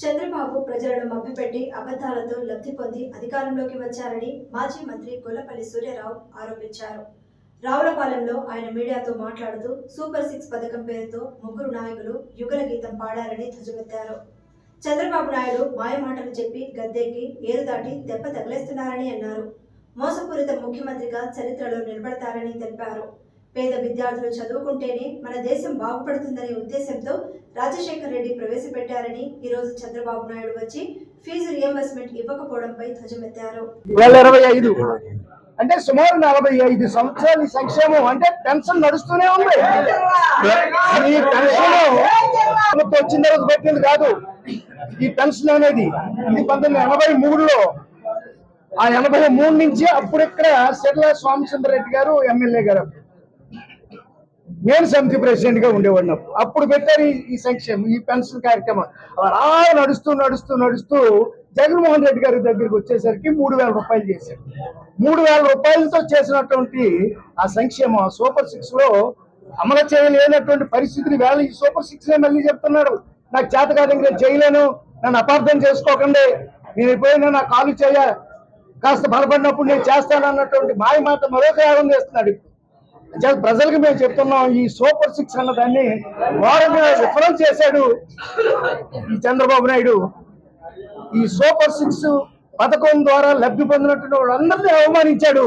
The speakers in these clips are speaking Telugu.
చంద్రబాబు ప్రజలను మభ్యపెట్టి అబద్ధాలతో లబ్ధి పొంది అధికారంలోకి వచ్చారని మాజీ మంత్రి గొల్లపల్లి సూర్యారావు ఆరోపించారు. రావులపాలెంలో ఆయన మీడియాతో మాట్లాడుతూ సూపర్ సిక్స్ పథకం పేరుతో ముగ్గురు నాయకులు యుగల గీతం పాడారని ధ్వజమెత్తారు. చంద్రబాబు నాయుడు మాయమాటలు చెప్పి గద్దెకి ఏరు దాటి దెబ్బ తగిలేస్తున్నారని అన్నారు. మోసపూరిత ముఖ్యమంత్రిగా చరిత్రలో నిలబడతారని తెలిపారు. పేద విద్యార్థులు చదువుకుంటేనే మన దేశం బాగుపడుతుందనే ఉద్దేశంతో రాజశేఖర్ రెడ్డి ప్రవేశపెట్టారని ఈ రోజు చంద్రబాబు నాయుడు వచ్చి ఫీజు రియంబర్స్మెంట్ ఇవ్వకపోవడంపై ధ్వజమెత్తారు. ఇరవై ఐదు. అంటే సుమారు నలభై ఐదు సంవత్సరాల సంక్షేమం అంటే పెన్షన్ నడుస్తూనే ఉంది. ఈ పెన్షన్ వచ్చిన తర్వాత పెట్టింది కాదు. ఈ పెన్షన్ అనేది ఇది పంతొమ్మిది ఎనభై మూడులో ఆ ఎనభై మూడు నుంచి అప్పుడు ఇక్కడ సిర్ల స్వామిచంద్ర రెడ్డి గారు ఎమ్మెల్యే గారు. నేను సమితి ప్రెసిడెంట్గా ఉండేవాడిని అప్పుడు. పెట్టారు ఈ- సంక్షేమం ఈ పెన్షన్ కార్యక్రమం. అలా నడుస్తూ నడుస్తూ నడుస్తూ జగన్మోహన్ రెడ్డి గారి దగ్గరికి వచ్చేసరికి మూడు వేల రూపాయలు చేశారు. మూడు వేల రూపాయలతో చేసినటువంటి ఆ సంక్షేమం సూపర్ సిక్స్లో అమలు చేయలేనటువంటి పరిస్థితిని వేళ ఈ సూపర్ సిక్స్ నే మళ్ళీ చెప్తున్నాడు నాకు చేత కాదు నేను చేయలేను నన్ను అపార్థం చేసుకోకండి నేను ఎప్పుడైనా నా కాలు చేయ కాస్త బలపడినప్పుడు నేను చేస్తాను అన్నటువంటి మాయ మాట మరొక యాగం చేస్తున్నాడు ఇప్పుడు. ప్రజలకు మేము చెప్తున్నాం ఈ సూపర్ సిక్స్ అన్న దాన్ని ఘోరంగా విఫలం చేశాడు ఈ చంద్రబాబు నాయుడు. ఈ సూపర్ సిక్స్ పథకం ద్వారా లబ్ధి పొందినటువంటి వాళ్ళందరినీ అవమానించాడు.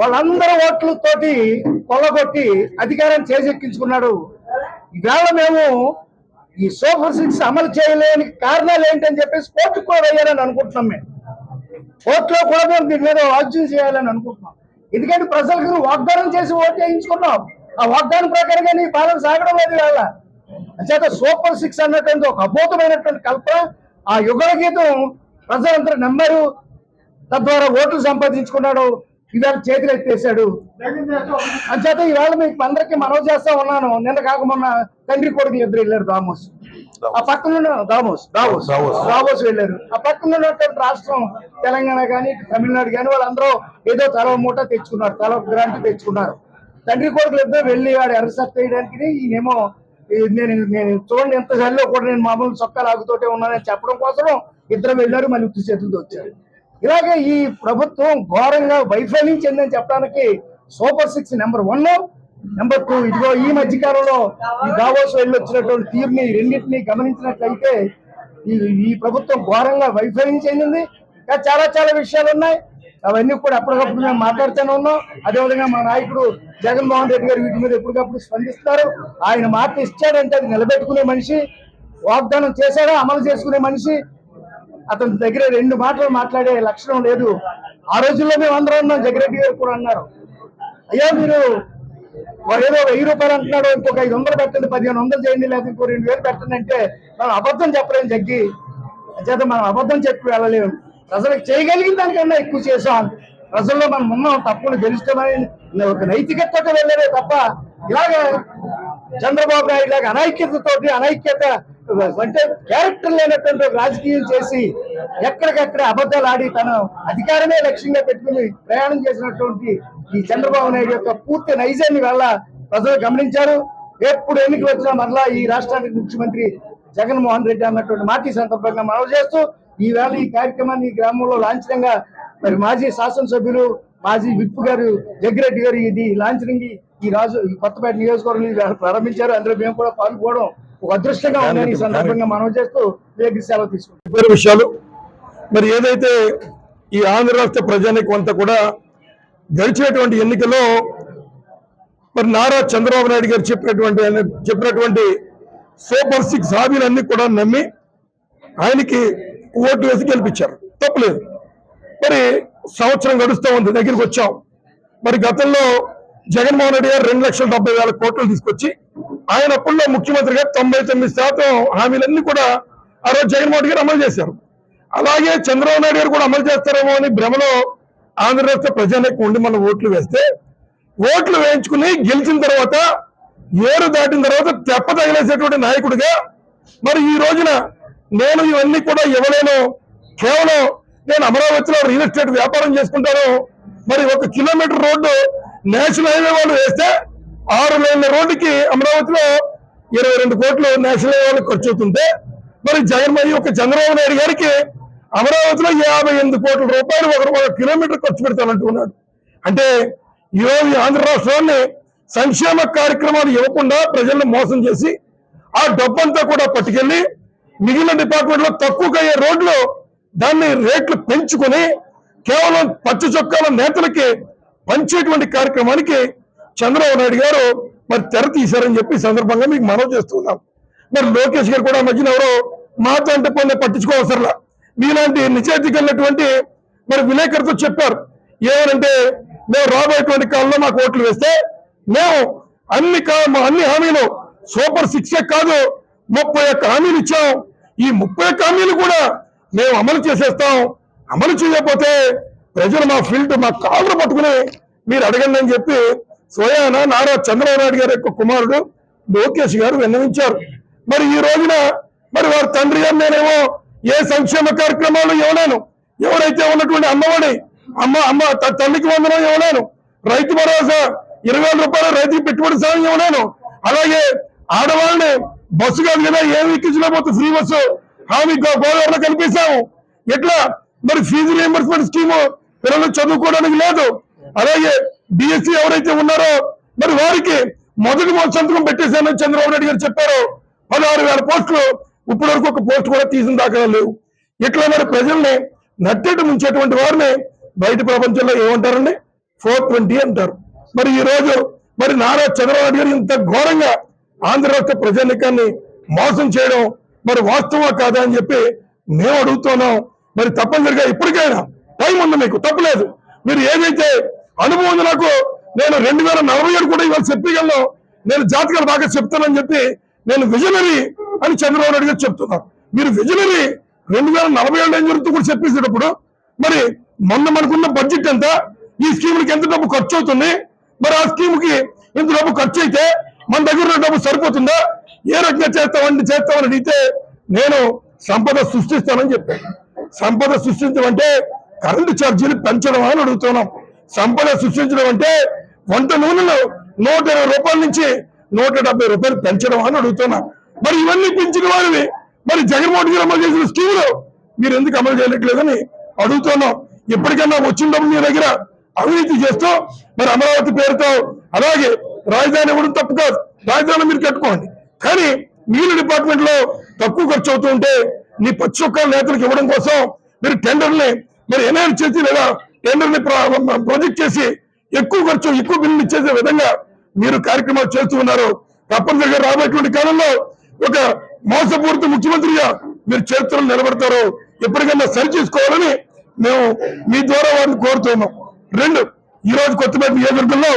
వాళ్ళందరి ఓట్లతోటి కొల్లగొట్టి అధికారం చేజెక్కించుకున్నాడు. ఈవేళ మేము ఈ సూపర్ సిక్స్ అమలు చేయలేని కారణాలు ఏంటని చెప్పేసి కోర్టుకు కూడా వేయాలని అనుకుంటున్నాం మేము. కోర్టులో కూడా మేము దీని మీద వాద్యం చేయాలని అనుకుంటున్నాం. ఎందుకంటే ప్రజలకు వాగ్దానం చేసి ఓటు వేయించుకున్నాం. ఆ వాగ్దానం ప్రకారంగా నీ పాలన సాగడం అది వేళ అంచేత సూపర్ సిక్స్ అన్నటువంటి ఒక అద్భుతమైనటువంటి కల్పన ఆ యుగల గీతం ప్రజలందరూ నమ్మారు. తద్వారా ఓట్లు సంపాదించుకున్నాడు ఇవాళ చేతులు ఎత్తేసాడు అంచేత ఈవేళ మీకు అందరికీ మనవి చేస్తా ఉన్నాను. నిన్న కాక మొన్న తండ్రి కొడుకులు ఇద్దరు వెళ్ళారు దామోస్. ఆ పక్కన దామోస్ దావోస్ దావోస్. వెళ్ళారు. ఆ పక్కన ఉన్నటువంటి రాష్ట్రం తెలంగాణ కానీ తమిళనాడు కానీ వాళ్ళందరూ ఏదో తల మూట తెచ్చుకున్నారు. తల గ్రాంట్ తెచ్చుకున్నారు. తండ్రి కొడుకులు ఇద్దరు వెళ్ళి వాడు ఎర్రసత్ వేయడానికి ఈయనేమో నేను నేను చూడండి ఎంత చలిలో కూడా నేను మామూలు చొక్కా లాగుతోటే ఉన్నానని చెప్పడం కోసం ఇద్దరు వెళ్ళారు మళ్ళీ ఉత్తి చేతులతో వచ్చారు. ఇలాగే ఈ ప్రభుత్వం ఘోరంగా వైఫల్యం చెందని చెప్పడానికి super six number one number two ఇదిగో ఈ మధ్యకాలంలో ఈ దావోస్ వెళ్ళొచ్చినటువంటి తీరుని రెండింటిని గమనించినట్లయితే ఈ ఈ ప్రభుత్వం ఘోరంగా వైఫల్యం చెందింది. ఇంకా చాలా చాలా విషయాలు ఉన్నాయి. అవన్నీ కూడా ఎప్పటికప్పుడు మేము మాట్లాడుతూనే ఉన్నాం. అదేవిధంగా మా నాయకుడు జగన్మోహన్ రెడ్డి గారు వీటి మీద ఎప్పటికప్పుడు స్పందిస్తారు. ఆయన మాట ఇచ్చాడంటే అది నిలబెట్టుకునే మనిషి వాగ్దానం చేశాడా అమలు చేసుకునే మనిషి అతని దగ్గర రెండు మాటలు మాట్లాడే లక్షణం లేదు. ఆ రోజుల్లో మేము అందరం ఉన్నాం జగ్రెడ్డి గారు కూడా అన్నారు. అయ్యా మీరు ఏదో వెయ్యి రూపాయలు అంటున్నాడు ఇంకొక ఐదు వందలు పెట్టండి పదిహేను వందలు చేయండి లేదా ఇంకో రెండు వేలు పెట్టండి అంటే మనం అబద్ధం చెప్పలేము జగ్గి. చేత మనం అబద్ధం చెప్పి వెళ్ళలేము ప్రజలకు చేయగలిగిన దానికన్నా ఎక్కువ చేసాం ప్రజల్లో మనం ఉన్నాం తప్పులు గెలుస్తామని ఒక నైతికతతో వెళ్ళలే తప్ప ఇలాగే చంద్రబాబు నాయుడు లాగా అనైక్యతతోటి అనైక్యత అంటే క్యారెక్టర్ లేనటువంటి రాజకీయం చేసి ఎక్కడికక్కడ అబద్ధాలు ఆడి తన అధికారమే లక్ష్యంగా పెట్టుకుని ప్రయాణం చేసినటువంటి ఈ చంద్రబాబు నాయుడు యొక్క పూర్తి నైజాన్ని వల్ల ప్రజలు గమనించారు. ఎప్పుడు ఎన్నికలు వచ్చినా మరలా ఈ రాష్ట్రానికి ముఖ్యమంత్రి జగన్మోహన్ రెడ్డి అన్నటువంటి మాట సందర్భంగా మనవి చేస్తూ ఈ వేళ ఈ కార్యక్రమాన్ని ఈ గ్రామంలో లాంఛనంగా మరి మాజీ శాసనసభ్యులు మాజీ విప్ గారు జగ్గిరెడ్డి గారు ఇది లాంఛనంగా ఈ రాజు ఈ కొత్తపేట నియోజకవర్గం ప్రారంభించారు. అందులో మేము కూడా పాల్గొనడం ఒక అదృష్టంగా ఉందని ఈ సందర్భంగా మనం చేస్తూ వేగి సెలవు తీసుకుంటాం విషయాలు. మరి ఏదైతే ఈ ఆంధ్ర రాష్ట్ర ప్రజానికి కొంత కూడా గడిచినటువంటి ఎన్నికల్లో మరి నారా చంద్రబాబు నాయుడు గారు చెప్పినటువంటి చెప్పినటువంటి సూపర్ సిక్స్ హామీలన్నీ కూడా నమ్మి ఆయనకి ఓటు వేసి గెలిపించారు. తప్పలేదు. మరి సంవత్సరం గడుస్తూ ఉంది దగ్గరికి వచ్చాం. మరి గతంలో జగన్మోహన్ రెడ్డి గారు రెండు లక్షల డెబ్బై వేల కోట్లు తీసుకొచ్చి ఆయన అప్పుల్లో ముఖ్యమంత్రిగా తొంభై తొమ్మిది శాతం హామీలన్నీ కూడా ఆ రోజు జగన్మోహన్ గారు అమలు చేశారు. అలాగే చంద్రబాబు నాయుడు గారు కూడా అమలు చేస్తారేమో అని భ్రమలో ఆంధ్రప్రదేశ్ ప్రజానికి ఉండి మనం ఓట్లు వేస్తే ఓట్లు వేయించుకుని గెలిచిన తర్వాత ఏరు దాటిన తర్వాత తెప్ప తగిలేసేటువంటి నాయకుడిగా మరి ఈ రోజున నేను ఇవన్నీ కూడా ఇవ్వలేను. కేవలం నేను అమరావతిలో రియల్ ఎస్టేట్ వ్యాపారం చేసుకుంటాను. మరి ఒక కిలోమీటర్ రోడ్డు నేషనల్ హైవే వాళ్ళు వేస్తే ఆరు లైన్ల రోడ్డుకి అమరావతిలో ఇరవై రెండు కోట్లు నేషనల్ హైవే ఖర్చు అవుతుంటే మరి జగన్మోహన్ యొక్క చంద్రబాబు నాయుడు గారికి అమరావతిలో యాభై ఎనిమిది కోట్ల రూపాయలు ఒక ఒక కిలోమీటర్ ఖర్చు పెడతానంటున్నాడు అంటే ఈరోజు ఆంధ్ర రాష్ట్రాన్ని సంక్షేమ కార్యక్రమాలు ఇవ్వకుండా ప్రజలను మోసం చేసి ఆ డబ్బంతా కూడా పట్టుకెళ్ళి మిగిలిన డిపార్ట్మెంట్లో అయ్యే రోడ్లు దాన్ని రేట్లు పెంచుకొని కేవలం పచ్చ చొక్కాల నేతలకి పంచేటువంటి కార్యక్రమానికి చంద్రబాబు నాయుడు గారు మరి తెర తీశారని చెప్పి సందర్భంగా మీకు మనవి చేస్తున్నాం మరి లోకేష్ గారు కూడా మధ్యన ఎవరో మాతో అంటే పొందే పట్టించుకోవసరలా మీలాంటి నిజాయితీ కలిగినటువంటి మరి విలేకరుతో చెప్పారు. ఏమనంటే మేము రాబోయేటువంటి కాలంలో మాకు ఓట్లు వేస్తే మేము అన్ని కా- మా అన్ని హామీలు సూపర్ సిక్స్ కాదు ముప్పై ఒక్క హామీలు ఇచ్చాం. ఈ ముప్పై ఒక్క హామీలు కూడా మేము అమలు చేసేస్తాం. అమలు చేయకపోతే ప్రజలు మా ఫీల్డ్ మా కాళ్ళు పట్టుకుని మీరు అడగండి అని చెప్పి స్వయాన నారా చంద్రబాబు నాయుడు గారి యొక్క కుమారుడు లోకేష్ గారు విన్నవించారు. మరి ఈ రోజున మరి వారి తండ్రి గారు నేనేమో ఏ సంక్షేమ కార్యక్రమాలు ఇవ్వలేను. ఎవరైతే ఉన్నటువంటి అమ్మఒడి అమ్మ అమ్మ తల్లికి వందనం ఇవ్వలేను. రైతు భరోసా ఇరవై వేల రూపాయలు రైతుకి పెట్టుబడి సాయం ఇవ్వలేను. అలాగే ఆడవాళ్ళని బస్సు కాదు కదా ఏమి ఎక్కించలేకపోతే ఫ్రీ బస్సు. హామీ గోదావరిలో కనిపిస్తాము. ఎట్లా? మరి ఫీజు రియంబర్స్మెంట్ స్కీము పిల్లలు చదువుకోవడానికి లేదు. అలాగే డిఎస్సి ఎవరైతే ఉన్నారో మరి వారికి మొదటి సంతకం పెట్టేశానని చంద్రబాబు నాయుడు గారు చెప్పారు. పదహారు వేల పోస్టులు ఇప్పటి వరకు ఒక పోస్ట్ కూడా తీసిన దాఖలా లేవు. ఇట్లా మరి ప్రజల్ని నట్టేట ముంచేటువంటి వారిని బయట ప్రపంచంలో ఏమంటారండి? ఫోర్ ట్వంటీ అంటారు. మరి ఈ రోజు మరి నారా చంద్రబాబు గారు ఇంత ఘోరంగా ఆంధ్ర రాష్ట్ర ప్రజానికాన్ని మోసం చేయడం మరి వాస్తవా కాదా అని చెప్పి మేము అడుగుతున్నాం. మరి తప్పనిసరిగా ఇప్పటికైనా టైం ఉంది మీకు తప్పలేదు. మీరు ఏదైతే అనుభవం నాకు. నేను రెండు వేల నలభై ఏడు కూడా ఇవాళ చెప్పగలను నేను జాతకాలు బాగా చెప్తానని చెప్పి నేను విజనరీ అని చంద్రబాబు నాయుడు గారు చెప్తున్నాను మీరు విజనరీ రెండు వేల నలభై ఏడు ఏం జరుగుతూ కూడా చెప్పేసేటప్పుడు మరి మొన్న మనకున్న బడ్జెట్ ఎంత? ఈ స్కీములకి ఎంత డబ్బు ఖర్చు అవుతుంది మరి ఆ స్కీముకి ఇంత డబ్బు ఖర్చు అయితే మన దగ్గర డబ్బు సరిపోతుందా? ఏ రకంగా చేస్తామండి చేస్తామని అడిగితే నేను సంపద సృష్టిస్తానని చెప్పాను. సంపద సృష్టించడం అంటే కరెంటు ఛార్జీలు పెంచడం అని అడుగుతున్నాం. సంపద సృష్టించడం అంటే వంట నూనెలు నూట ఇరవై రూపాయల నుంచి నూట డెబ్బై రూపాయలు పెంచడం అని అడుగుతున్నా. మరి ఇవన్నీ పెంచిన వారివి. మరి జగన్మోహన్ గారు అమలు చేసిన స్కీములు మీరు ఎందుకు అమలు చేయట్లేదని అడుగుతున్నాం. ఎప్పటికైనా వచ్చిన డబ్బులు మీ దగ్గర అవినీతి చేస్తూ మరి అమరావతి పేరుతో అలాగే రాజధాని ఇవ్వడం తప్పు కాదు. రాజధాని మీరు కట్టుకోండి. కానీ నీళ్ళ డిపార్ట్మెంట్లో తక్కువ ఖర్చు అవుతూ ఉంటే నీ పచ్చి ఒక్క నేతలకు ఇవ్వడం కోసం మీరు టెండర్ని మరి ఎన్ఐఆర్ చేసి లేదా టెండర్ని ప్రాజెక్ట్ చేసి ఎక్కువ ఖర్చు ఎక్కువ బిల్లులు ఇచ్చేసే విధంగా మీరు కార్యక్రమాలు చేస్తూ ఉన్నారు. తప్పనిసరిగా రాబోయేటువంటి కాలంలో ఒక మోసపూరిత ముఖ్యమంత్రిగా మీరు చరిత్రలో నిలబడతారు. ఎప్పటికైనా సరి చేసుకోవాలని మేము మీ ద్వారా వారిని కోరుతున్నాం రెండు ఈ రోజు కొత్తపేట నియోజకవర్గంలో